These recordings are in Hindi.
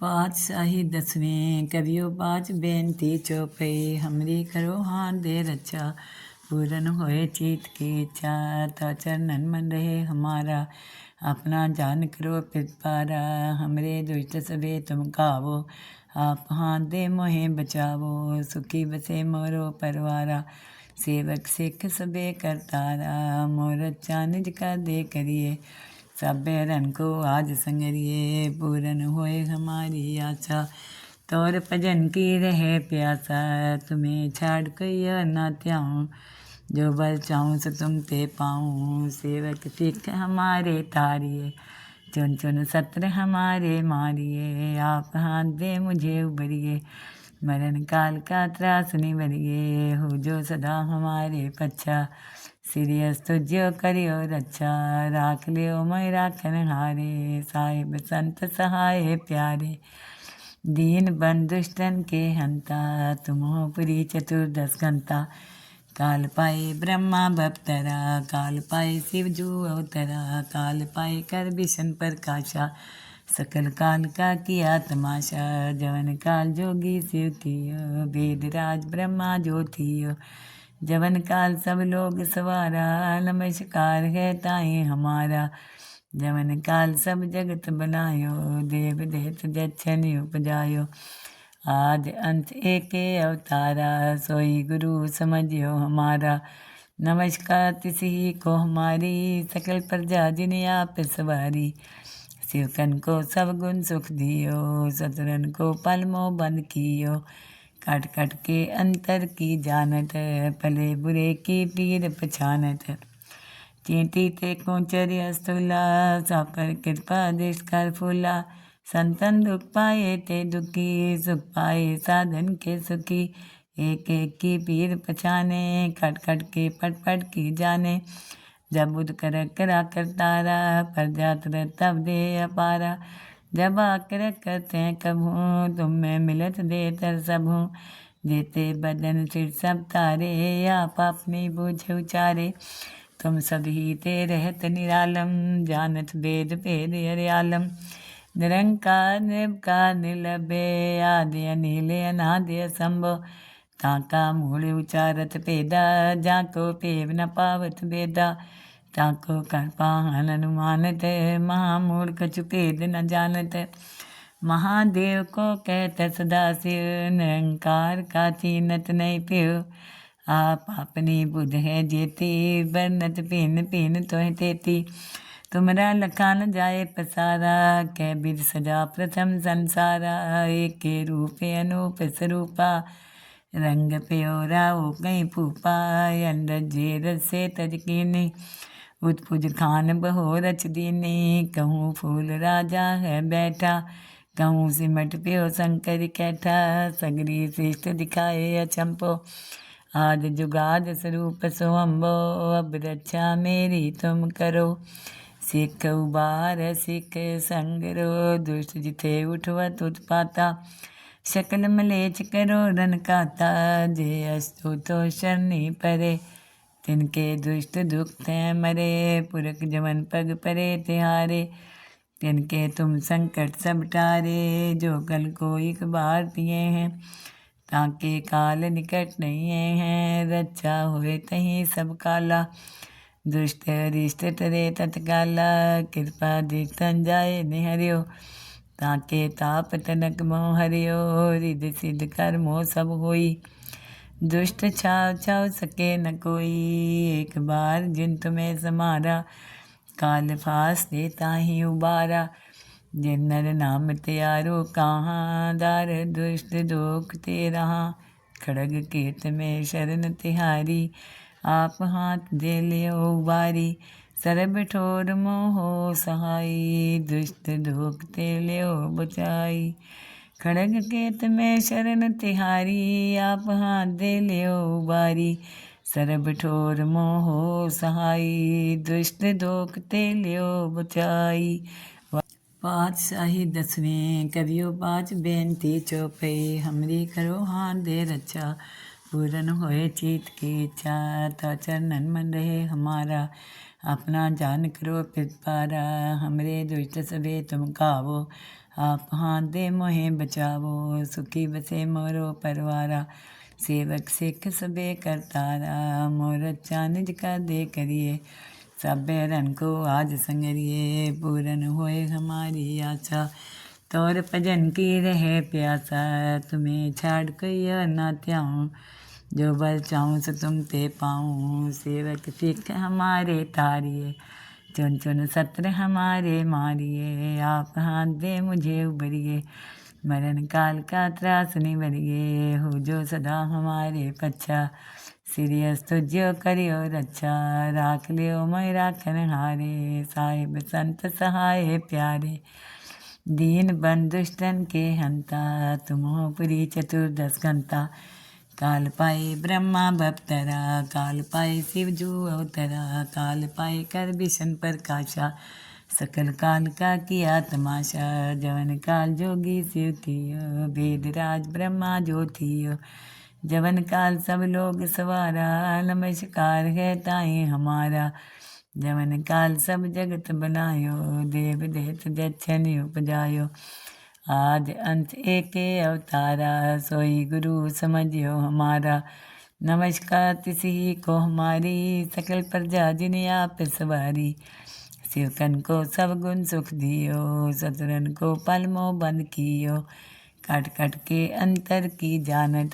ਪਾਤਸ਼ਾਹੀ ਦਸਵੇਂ ਕਰਿਓ ਬਾਚ ਬੇਨਤੀ ਚੋਪਈ ਹਮਰੀ ਕਰੋ ਹਾਰ ਦੇ ਰੱਛਾ पूरन होए चीत की इच्छा तो चरणन मन रहे हमारा अपना जान करो पिपारा हमरे दुष्ट सबे तुम कावो आप हाथ दे मोहे बचावो सुखी बसे मोरो परवारा सेवक सिख सबे करतारा मोर अच्छा निज का दे करिए सब रन को आज संगरिए पूरन होए हमारी आशा तोर भजन की रहे प्यासा तुम्हें छाड़ कई न त्याऊँ जो बल चाहूँ सो तुम ते पाऊँ, सेवक सिख हमारे तारिए चुन चुन सत्र हमारे मारिए, आप हाथ दे मुझे उबरिए मरण काल का त्रास निवरिए हो जो सदा हमारे पच्छा। सीरियस तुझो करियो रक्षा राख लियो मैं राखन हारे। साहिब संत सहाय प्यारे। दीन बंधुष्टन के हंता। तुम हो पुरी चतुर्दश घंटा। काल पाए ब्रह्मा भक्तरा काल पाए शिव जू अवतरा। काल पाए कर विष्ण प्रकाशा। सकल काल का किया तमाशा। जवन काल जोगी शिव कियो। वेद राज ब्रह्मा ज्योतियो। जवन काल सब लोग सवारा नमस्कार है ताए हमारा। जवन काल सब जगत बनायो, देव देत दक्षिण उपजायो। आज अंत एक अवतारा, सोई गुरु समझियो हमारा। नमस्कार तिसी को हमारी, सकल प्रजा जिन आप सवारी। शिवकन को सब गुण सुख दियो सतरन को पलमो बंद कियो। काट काट के अंतर की जानत भले बुरे की पीर पछानत चींटी ते कोचर अस्तुला सापर कृपा देश कर फूला। संतन दुख पाए ते दुखी, सुख पाए साधन के सुखी। एक एक की पीर पछाने खट खट के पट पट की जाने। जब बुध कर करा कर तारा, पर जात तब दे अपारा। जब आकर करते कभू तुम, में मिलत दे तर सबू जेते बदन सिर सब तारे, आप अपनी बूझ उचारे। तुम सभी ते रहत निरालम, जानत वेद भेद हरियालम निरंकार निर्विकार निर्लभे आदि अनिले, अनादि संभो ताका मूल उचारत पेदा, जाको पेव न पावत बेदा। ताको कर पाहन अनुमानत महामूल कछु भेद न जानत। महादेव को कहते, सदा शिव निरंकार का चीनत नहीं पियो। आप अपनी बुध है जेती, बरनत पिन पिन तो तेती। तुमरा लखान जाए पसारा, कै बिद सजा प्रथम संसारा। एक रूप अनूप स्वरूपा रंग प्योरा ओ कहीं फूपा अंदर जेर से तजकीनी। उत्पुज खान बहो रच दीनी कहूँ फूल राजा है बैठा कहूँ सिमट प्यो शंकर कैठा सगरी श्रेष्ठ दिखाए अचंपो आज जुगाद स्वरूप सोअम्बो अब रक्षा मेरी तुम करो सिख उबार सिख संगरो दुष्ट जिथे उठवत उत्पाता शकल मलेच करो रन काता जे अस्तु तो शरणी परे तिनके दुष्ट दुख थे मरे, पुरख जमन पग परे तिहारे। तिनके तुम संकट सब टारे, जो कल को एक बार पिए हैं। ताके काल निकट नहीं है रक्षा हुए तहीं सब काला। दुष्ट अरिष्ट तरे तत्काला, कृपा दीक्षण जाए निहरियो। ताके ताप तनक मोह हरियो रिद सिद्ध कर मोह सब होई। दुष्ट छाव छाव सके न कोई। एक बार जिन तुम्हें समारा, काल फास देता ही उबारा। जिन नर नाम त्यारो कहाँ, दार दुष्ट दोख ते रहा खड़ग केत में शरण तिहारी, आप हाथ दे लियो उबारी सरब ठोर मोहो सहाई, दुष्ट धोख ते लियो बचाई। खड़ग केत में शरण तिहारी आप हाथ दे लियो उबारी सरब ठोर मोहो सहाई दुष्ट धोख ते लियो बचाई पातशाही दसवें करियो बाच बेनती चौपई हमरी करो हाथ दे रक्षा पूरन होए चीत की इच्छा तो चरणन मन रहे हमारा अपना जान करो पिपारा हमरे दुष्ट सबे तुम कावो आप हाथ दे मोहे बचावो, सुखी बसे मोरो परवारा, सेवक सिख सबे करतारा मोर अच्छा निज का दे करिए, सब रन को आज संगरिए, पूरन होए हमारी आशा। तोर भजन की रहे प्यासा, तुम्हें छाड़ कोई ना त्याऊँ, जो बल चाहूँ सो तुम ते पाऊँ, सेवक सिख हमारे तारिए। चुन चुन सत्र हमारे मारिए, आप हाथ दे मुझे उबरिए मरण काल का त्रास निवरिए, हो जो सदा हमारे पच्छा। सीरियस तुझो करियो रक्षा, राख लियो मैं राखन हारे। साहिब संत सहाय प्यारे, दीन बंधुष्टन के हंता। तुम हो पुरी चतुर्दश घंटा। काल पाए ब्रह्मा भक्तरा, काल पाए शिव जू अवतरा, काल पाए कर विष्ण प्रकाशा सकल काल का किया तमाशा, जवन काल जोगी शिव थियो वेद राज ब्रह्मा ज्योतियो जवन काल सब लोग सवारा, नमस्कार है ताई हमारा। जवन काल सब जगत बनायो, देव देत जच्छन उपजायो। आज अंत एक अवतारा, सोई गुरु समझियो हमारा। नमस्कार तिसी को हमारी, सकल प्रजा जिन्हें आप सवारी। शिवकन को सब गुण सुख दियो सतरन को पलमो बंद कियो। कट कट के अंतर की जानत,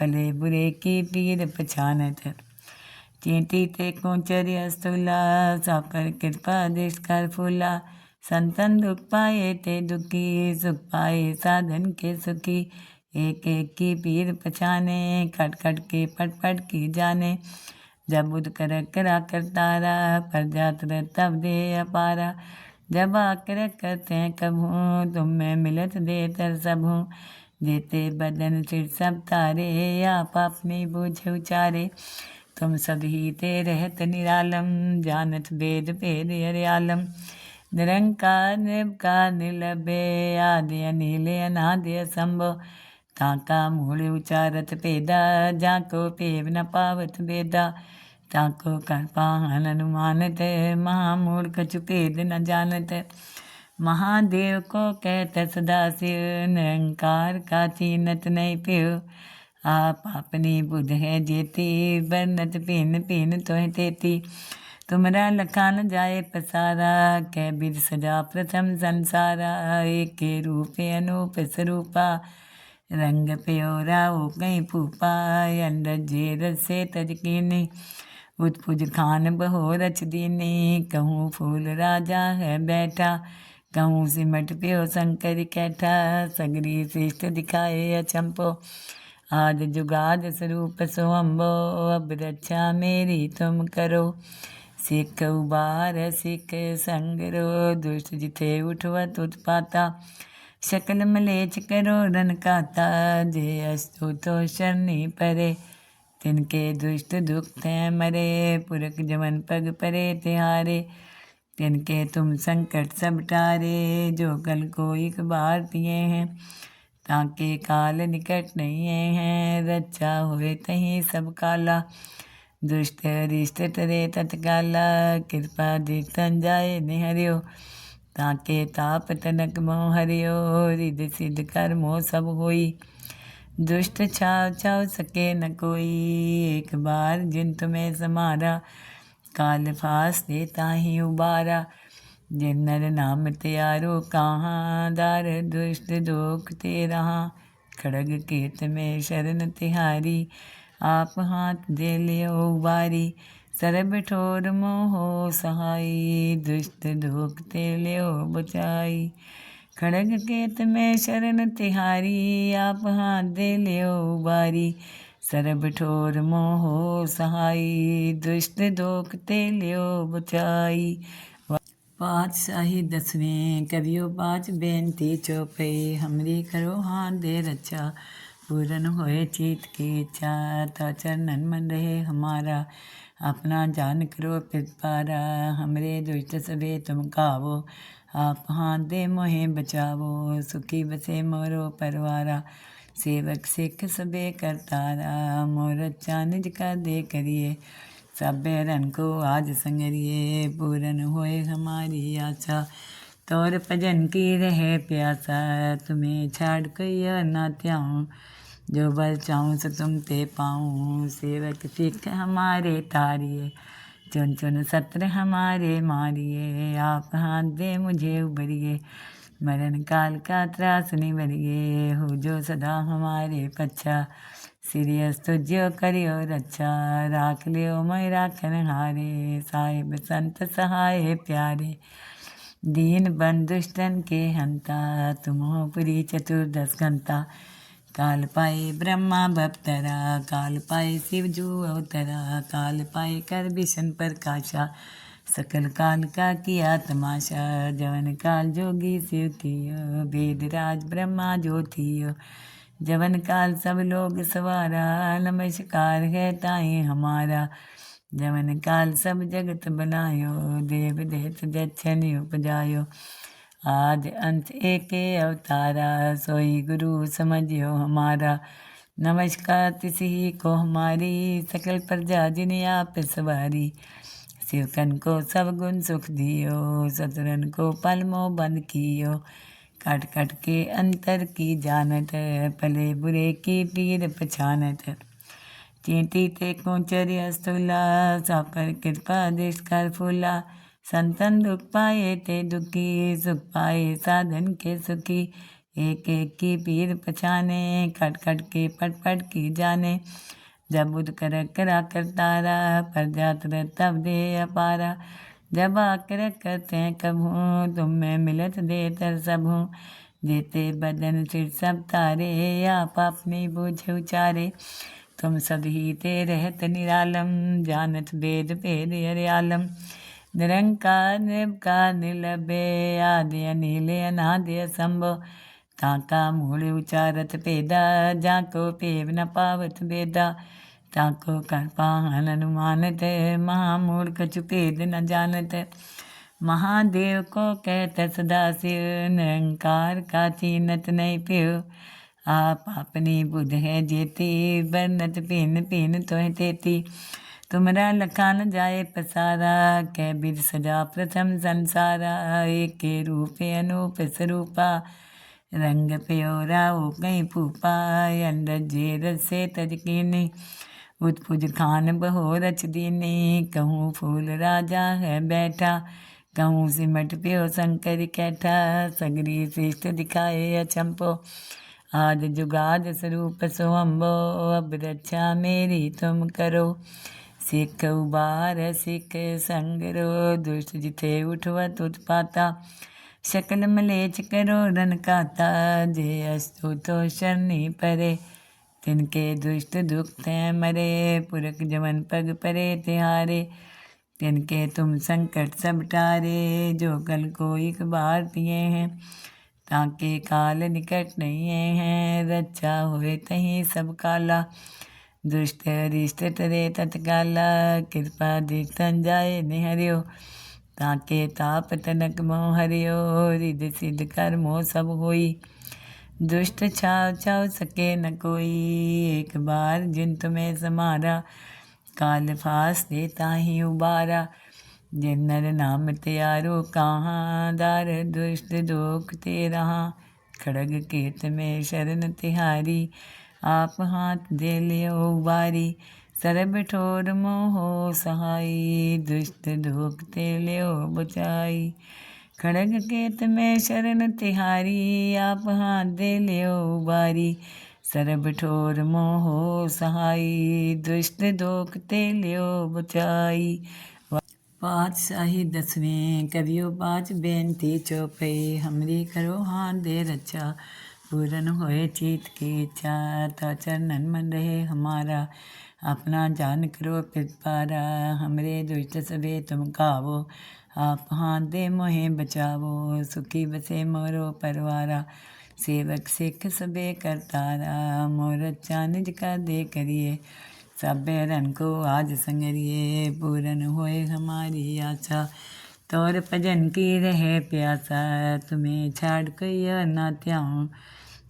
पले बुरे की पीर पछानत। चींटी ते कोचर्य स्तुला साकर कृपा देश कर फूला। संतन दुख पाए ते दुखी सुख पाए साधन के सुखी। एक एक की पीर पछाने, खट खट के पट पट की जाने। जब बुध कर करा कर तारा, पर जात्र तब दे अपारा। जब आकर करते कभू, तुम में मिलत दे तर सबू। देते बदन सिर सब तारे, आप अपनी बूझ उचारे। तुम ही ते रहत निरालम, जानत वेद भेद हरियालम निरंकार निर्कार निर्लभे आदि अनिल अनादि संभव ताका मूल उचारत पेदा जाको पेव न पावत बेदा ताको कर पाहन अनुमानत महामूल कछु भेद न जानत। महादेव को कहत सदा शिव निरंकार का चीनत नहीं पियो। आप अपनी बुध है जेती, बरनत पिन पिन तो है तेती। तुमरा लखान जाए पसारा, कै बिर सजा प्रथम संसारा, एक रूप अनूप स्वरूपा रंग प्योरा ओ कहीं फूपा अंदर जेर से तजकीनी। उत्पुज खान बहो रच दीनी, कहूँ फूल राजा है बैठा। कहूँ सिमट प्यो शंकर कैठा, सगरी श्रेष्ठ दिखाए अचंपो। आज जुगाद स्वरूप सोअम्बो अब रक्षा मेरी तुम करो। सिख उबार, सिख संगरो दुष्ट जिथे उठवत उत्पाता। शकल मलेच करो, रन काता, जे अस्तु तो शरणी परे। तिनके दुष्ट दुख थे मरे, पुरख जमन पग परे तिहारे। तिनके तुम संकट सब टारे, जो कल को एक बार पिए हैं। ताके काल निकट नहीं है रक्षा हुए तहीं सब काला। दुष्ट रिष्ट तरे तत्काला कृपा दीतन जाए निहरियो ताके ताप तनक मोह हरियो रिद सिद्ध कर मोह सब होई दुष्ट छाव छाव सके न कोई एक बार जिन तुम्हें समारा काल फास देता ही उबारा जिन नर नाम त्यारो कहाँ दार दुष्ट दोख ते रहा खड़ग कीर्त में शरण तिहारी आप हाथ दे लियो उबारी सरब ठोर मोहो सहाई, दुष्ट दोख ते लियो बचाई। खड़ग केत में शरण तिहारी, आप हाथ दे लियो बारी सरब ठोर मोहो सहाई, दुष्ट दोख ते लियो बचाई। पातशाही दसवें कवियो पाँच बेनती चौपई हमरी करो हाथ दे रक्षा पूरन होए चीत की इच्छा तो चरणन मन रहे हमारा। अपना जान करो पितपारा हमरे दुष्ट सबे तुम कावो आप हाथ दे मोहे बचावो। सुखी बसे मोरो परवारा। सेवक सिख सबे करतारा। मोर निज का दे करिए। सब रन को आज संगरिए। पूरन होए हमारी आशा। तोर भजन की रहे प्यासा। तुम्हें छाड़ कोई ना त्याऊँ। जो बल चाहूँ सो तुम ते पाऊँ, सेवक सिख हमारे तारिए। चुन चुन सत्र हमारे मारिए, आप हाथ दे मुझे उबरिए। मरण काल का त्रास निवरिए, हो जो सदा हमारे पच्छा। सीरियस तुझो करियो रक्षा, राख लियो मैं राखन हारे साहिब संत सहाय प्यारे, दीन बंधुष्टन के हंता। तुम हो पुरी चतुर्दश घंटा। काल पाए ब्रह्मा भक्तरा, काल पाए शिव जू अवतरा, काल पाए कर विष्ण प्रकाशा सकल काल का किया तमाशा, जवन काल जोगी शिव कियो वेद राज ब्रह्मा ज्योतियो जवन काल सब लोग सवारा, नमस्कार है ताई हमारा। जवन काल सब जगत बनायो, देव देत जच्छन उपजायो। आज अंत एक अवतारा सोई गुरु समझियो हमारा नमस्कार तिसी को हमारी सकल प्रजा जिन आप सवारी शिवकन को सब गुण सुख दियो सतरन को पलमो बंद कियो कट कट के अंतर की जानत पले बुरे की पीर पछानत चींटी ते कोचर स्तूला सापर कृपा देश कर फूला संतन दुख पाए ते दुखी सुख पाए साधन के सुखी। एक एक की पीर पछाने, खट खट के पट पट की जाने। जब बुद्ध कर करा कर तारा, पर जात तब दे अपारा। जब आकर करते हैं कभू, तुम में मिलत दे तर सब। हूँ जेते बदन सिर सब तारे, आप अपनी बूझ उचारे। तुम सब ही ते रहत निरालम, जानत वेद भेद अरियालम निरंकार निर्विकार निर्लभे आदि अनिल अनादि असंभव ताका मूल उचारत पेदा जाको पेव न पावत बेदा ताको कर पाहन अनुमानत महामूल कछु भेद न जानत। महादेव को कहत सदा शिव निरंकार का चीनत नहीं पियो। आप अपनी बुध है जेती, बरनत पिन पिन तो तेती। तुमरा लखान जाए पसारा कै बिर सजा प्रथम संसारा, एक रूप अनूप स्वरूपा रंग प्योरा ओ कहीं फूपा अंदर जेर से तजकीनी। उत्पुज खान बहो रच दीनी कहूँ फूल राजा है बैठा। कहूँ सिमट प्यो शंकर कैठा, सगरी श्रेष्ठ दिखाए अचंपो। आज जुगाद स्वरूप सोअम्बो अब रक्षा मेरी तुम करो। सिख उबार, सिख संगरो दुष्ट जिथे उठवत उत्पाता शकल मलेच करो, रन काता, जे अस्तु तो शरणी परे। तिनके दुष्ट दुख थे मरे, पुरख जमन पग परे तिहारे। तिनके तुम संकट सब टारे जो कल को एक बार पिए हैं। ताके काल निकट नहीं है रक्षा हुए तहीं सब काला। दुष्ट रिष्ट तरे तत्काल कृपा दीक्षण जाए निहरियो ताके ताप तनक मोह हरियो रिद सिद्ध कर मोह सब होई दुष्ट छाव छाव सके न कोई एक बार जिन तुम्हें समारा काल फास देता ही उबारा जिन नर नाम त्यारो कहाँ दार दुष्ट दोख ते रहा खड़ग केत में शरण तिहारी आप हाथ दे लियो बारी। सरब ठोर मोहो सहाई, दुष्ट धोखते लियो बचाई। खड़ग केत में शरण तिहारी, आप हाथ दे लियो बारी। सरब ठोर मोहो सहाई, दुष्ट धोखते लियो बचाई। पातशाही दसवें कवियो पाँच बेनती चौपई हमरी करो हाथ दे रक्षा पूरन होए चीत की इच्छा तो चरणन मन रहे हमारा। अपना जान करो पिपारा हमरे दुष्ट सबे तुम कावो आप हाथ दे मोहे बचावो, सुखी बसे मोरो परवारा। सेवक सिख सबे करतारा मोर अच्छा निज का दे करिए। सब रन को आज संगरिए, पूरन होए हमारी आशा। तोर भजन की रहे प्यासा, तुम्हें छाड़ कोई ना त्याऊँ।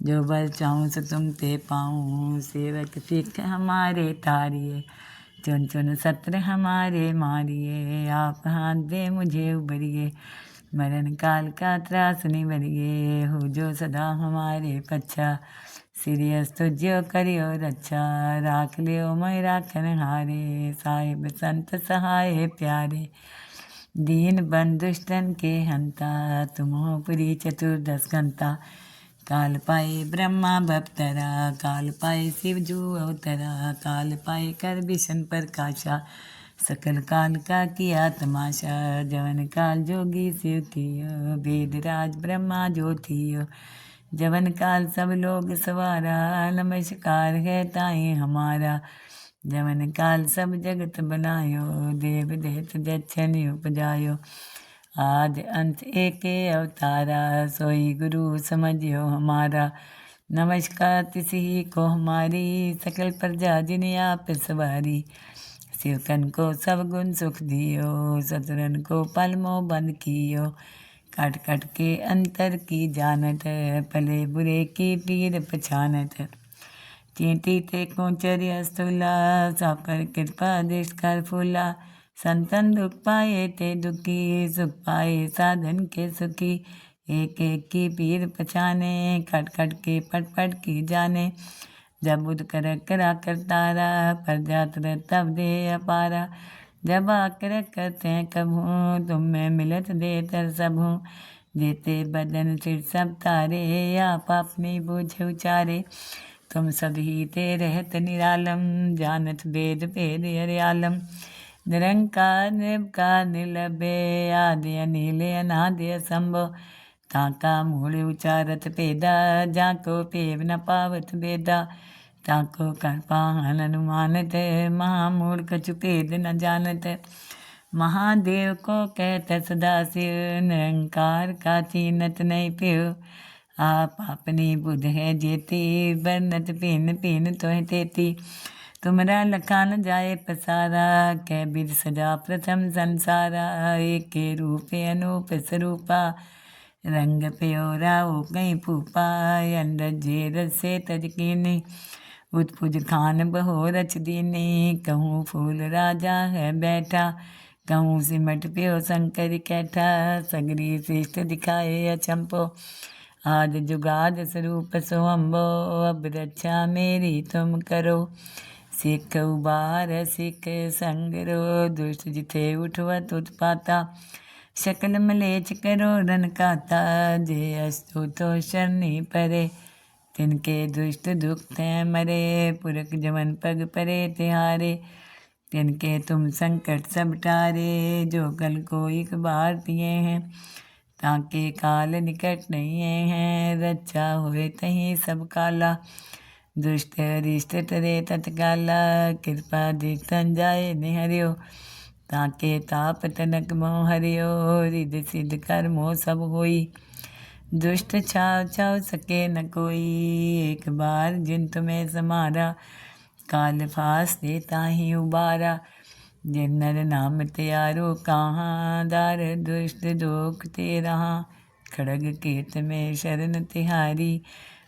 जो बल चाहूँ सो तुम ते पाऊँ, सेवक सिख हमारे तारिए। चुन चुन सत्र हमारे मारिए, आप हाथ दे मुझे उबरिए। मरण काल का त्रास निवरिए, हो जो सदा हमारे पच्छा। सीरियस तुझ्यो करियो रक्षा, राख लियो मैं राखन हारे। साहिब संत सहाय प्यारे। दीन बंधुष्टन के हंता तुम हो पुरी चतुर्दश घंटा। काल पाए ब्रह्मा भक्तरा, काल पाए शिव जो अवतरा, काल पाए कर विष्ण प्रकाशा। सकल काल का किया तमाशा, जवन काल जोगी शिव कियो वेद राज ब्रह्मा ज्योतियो जवन काल सब लोग सवारा, नमस्कार है ताई हमारा। जवन काल सब जगत बनायो, देव देत जच्छन उपजायो। आद अंत एक अवतारा, सोई गुरु समझियो हमारा। नमस्कार तिसी को हमारी, सकल प्रजा जिन्हें आप सवारी। शिवकन को सब गुण सुख दियो सतरन को पलमो बंद कियो। कट कट के अंतर की जानत, पले बुरे की पीर पछानत। चींटी ते को कोचर्य स्थूला साकर कृपा देश कर फूला। संतन दुख पाए ते दुखी सुख पाए साधन के सुखी। एक एक की पीर पछाने खट खट के पट पट की जाने। जब बुध कर करा कर तारा, पर जात तब दे अपारा। जब आकर करते हैं कभू, तुम में मिलत दे तर सबू। देते बदन सिर सब तारे, आप अपनी बूझ उचारे। तुम सभी ते रहत निरालम, जानत वेद भेद हरियालम निरंकार निर्कार निलभे आदि अनिल अनादि संभव ताका मूल उचारत पेदा जाको पेव न पावत बेदा ताको कर पाहन अनुमानत महामूल कछु भेद न जानत महादेव को कहत सदा शिव निरंकार का चीनत नहीं पियो आप अपनी बुध है जेती बरनत पिन पिन तो है तेती तुमरा लखान जाए पसारा कै बिर सजा प्रथम संसारा, एक रूप अनूप स्वरूपा रंग प्योरा ओ कहीं फूपा अंदर जेर से तजकीनी। उत्पुज खान बहो रच दीनी कहूँ फूल राजा है बैठा। कहूँ सिमट प्यो शंकर कैठा, सगरी श्रेष्ठ दिखाए अचंपो। आज जुगाद स्वरूप सोहम्बो अब रक्षा मेरी तुम करो। सिख उबार, सिख संगरो दुष्ट जिथे उठवत उत्पाता शकल मलेच करो, रन काता, जे अस्तु तो शरणी परे। तिनके दुष्ट दुख थे मरे, पुरख जमन पग परे तिहारे। तिनके तुम संकट सब टारे, जो कल को एक बार पिए हैं। ताके काल निकट नहीं है, रचा हुए तहीं सब काला। दुष्ट अरिष्ट तरे तत्काला कृपा दीक्षण जाए निहरियो ताके ताप तनक मोह हरियो रिद सिद्ध कर मोह सब होई दुष्ट छाव छाव सके न कोई एक बार जिन तुम्हें समारा काल फास देता ही उबारा जिन नर नाम त्यारो कहाँ दार दुष्ट दोख ते रहा खड़ग कीर्त में शरण तिहारी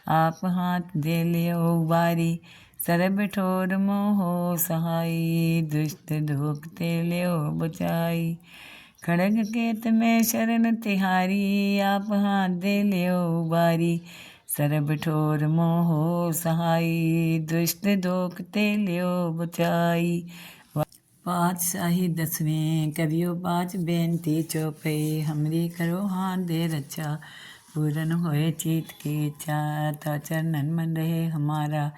आप हाथ दे लियो बारी। सरब ठोर मोहो सहाई, दुष्ट धोखते लियो बचाई। खड़ग केत में शरण तिहारी, आप हाथ दे लियो बारी। सरब ठोर मोहो सहाई, दुष्ट धोख ते लियो बचाई। पाँच शाही दसवें कवियो पाँच बेनती चौपई हमरी करो हाथ दे रक्षा पूरन होए चीत की इच्छा तो चरणन मन रहे हमारा।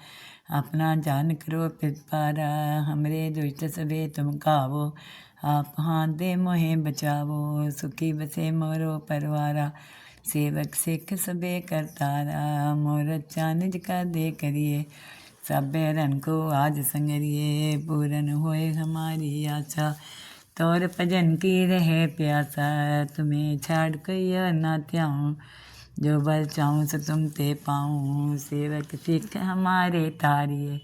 अपना जान करो पिपारा हमरे दुष्ट सबे तुम कावो आप हाथ दे मोहे बचावो, सुखी बसे मोरो परवारा। सेवक सिख सबे करतारा मोर अच्छा निज का दे करिए। सब रन को आज संगरिए, पूरन होए हमारी आशा। तौर भजन की रहे प्यासा, तुम्हें छाड़ कोई ना त्याऊँ। जो बल चाहूँ सो तुम ते पाऊँ। सेवक सिख हमारे तारिए,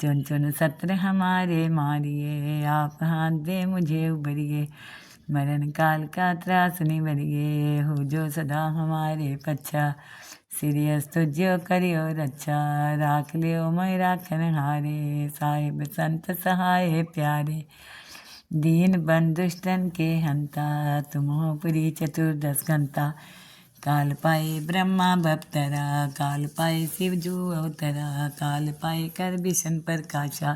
चुन चुन सत्र हमारे मारिए। आप हाथ दे मुझे उबरिए, मरण काल का त्रास निवरिए। हो जो सदा हमारे पच्छा, सीरियस तुझ्यो करियो रक्षा। राख लियो मैं राखन हारे, साहिब संत सहाय प्यारे। दीन बंधुष्टन के हंता, तुम हो पुरी चतुर्दश घंता काल पाए ब्रह्मा भक्तरा, काल पाए शिव जू अवतरा, काल पाए कर विष्ण प्रकाशा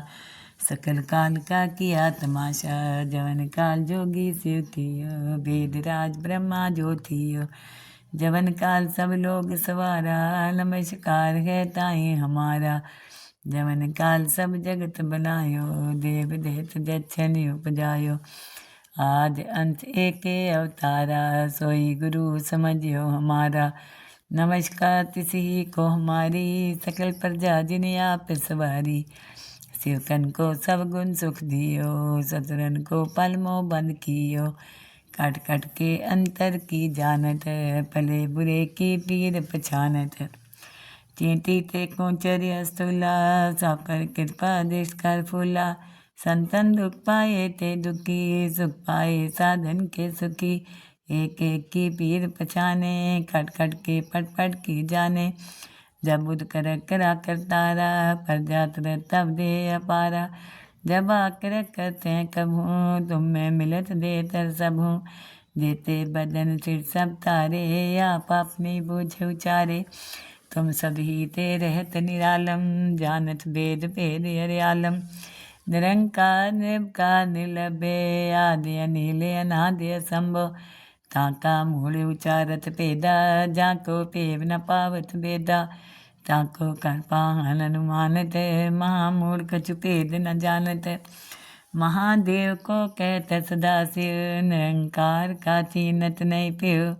सकल काल का किया तमाशा, जवन काल जोगी शिव कियो वेद राज ब्रह्मा ज्योतियो जवन काल सब लोग सवारा, नमस्कार है ताई हमारा। जवन काल सब जगत बनायो, देव देत दक्षिण उपजायो। आज अंत एक अवतारा, सोई गुरु समझियो हमारा। नमस्कार तिसी को हमारी, सकल प्रजा जिन्हें आप सवारी। शिवकन को सब गुण सुख दियो, सतरन को पलमो बंद कियो। काट काट के अंतर की जानत, पले बुरे की पीर पछानत। चींटी ते कोचर्य स्थूला, साकर कृपा देश कर फूला। संतन दुख पाए ते दुखी, सुख पाए साधन के सुखी। एक एक की पीर पछाने, खट खट के पट पट की जाने। जब बुध कर करा कर तारा, पर जात तब दे अपारा। जब आकर करते हैं कभू, तुम में मिलत दे तर सब। हूँ देते बदन सिर सब तारे, आप अपनी बूझ उचारे। तुम सभी ते रहत निरालम, जानत वेद भेद अरे आलम निरंकार निर्कार निर्लभे आदि अनिल अनादि असंभव ताका मूल उचारत पेदा जाको पेव न पावत बेदा ताको कर पाहन अनुमानत महामूढ़ कछु भेद न जानत महादेव को कहत सदा शिव निरंकार का चीनत नहीं पियो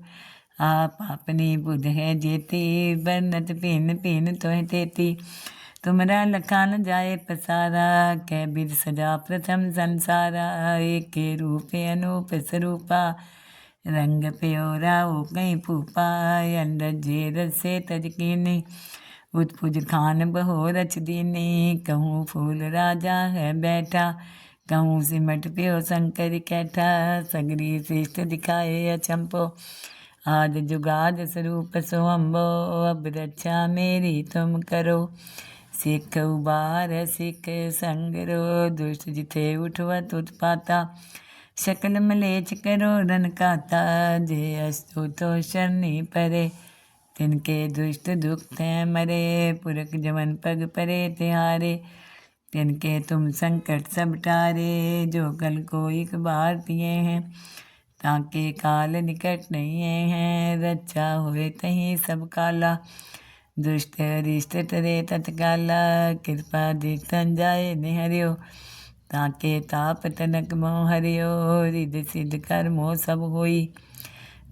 आप अपनी बुध है जेती बरनत पिन पिन तो तेती तुमरा लखान जाए पसारा कै बिद सजा प्रथम संसारा, एक रूप अनूप स्वरूपा। रंग प्योरा ओ कहीं फूपा अंदर जेर से तजकीनी। उत्पुज खान बहो रच दीनी कहूँ फूल राजा है बैठा। कहूँ सिमट प्यो शंकर कैठा, सगरी श्रेष्ठ दिखाए अचंपो। आज जुगाद स्वरूप सोअम्बो अब रक्षा मेरी तुम करो। सिख उबार, सिख संगरो दुष्ट जिथे उठवत उत्पाता शकल मलेच करो, रन काता, जे अस्तु तो शरणी परे। तिनके दुष्ट दुख थे मरे, पुरख जमन पग परे तिहारे तिनके तुम संकट सब टारे, जो कल को एक बार पिए हैं। ताके काल निकट नहीं है, रचा हुए तहीं सब काला। दुष्ट अरिष्ट तरे तत्काला, कृपा दीक्षण जाए निहरियो। ताके ताप तनक मोह हरियो रिद सिद्ध कर मोह सब होई।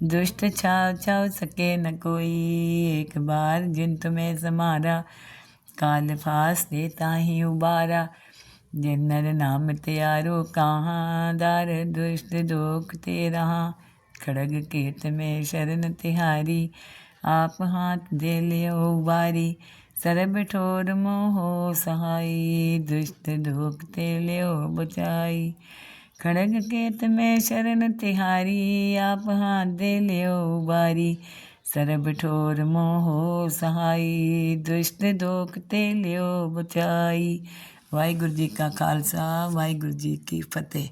दुष्ट छाव छाव सके न कोई, एक बार जिन तुम्हें समारा, काल फास देता ही उबारा। जिन नर नाम त्यारो, कहाँ दार दुष्ट दोख ते रहा खड़ग केत में शरण तिहारी ਆਪ ਹਾਥ ਦੇ ਲਿਓ ਬਾਰੀ ਸਰਬ ਠੋਰ ਮੋਹ ਸਹਾਈ, ਦੁਸ਼ਟ ਧੋਖ ਤੇ ਲਿਓ ਬਚਾਈ। ਖੜਗ ਕੇਤ ਮੈਂ ਸ਼ਰਨ ਤਿਹਾਰੀ, ਆਪ ਹਾਥ ਦੇ ਲਿਓ ਬਾਰੀ ਸਰਬ ਠੋਰ ਮੋਹ ਸਹਾਈ, ਦੁਸ਼ਟ ਧੋਖ ਤੇ ਲਿਓ ਬਚਾਈ। ਵਾਹਿਗੁਰੂ ਜੀ ਕਾ ਖਾਲਸਾ, ਵਾਹਿਗੁਰੂ ਜੀ ਕੀ ਫਤਿਹ।